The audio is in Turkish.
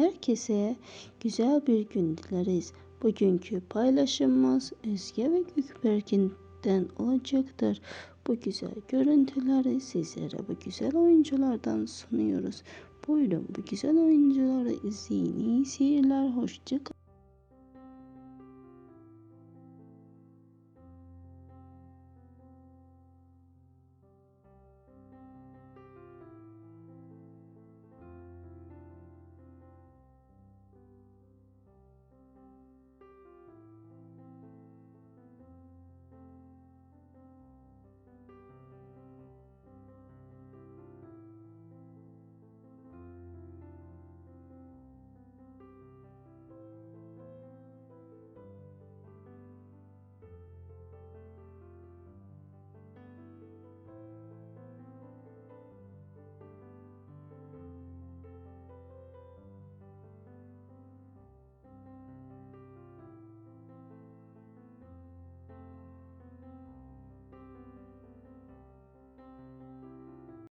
Herkese güzel bir gün dileriz. Bugünkü paylaşımımız Özge ve Gökberk'inden olacaktır. Bu güzel görüntüleri sizlere bu güzel oyunculardan sunuyoruz. Buyurun bu güzel oyuncuları izleyin. İyi seyirler. Hoşçakalın.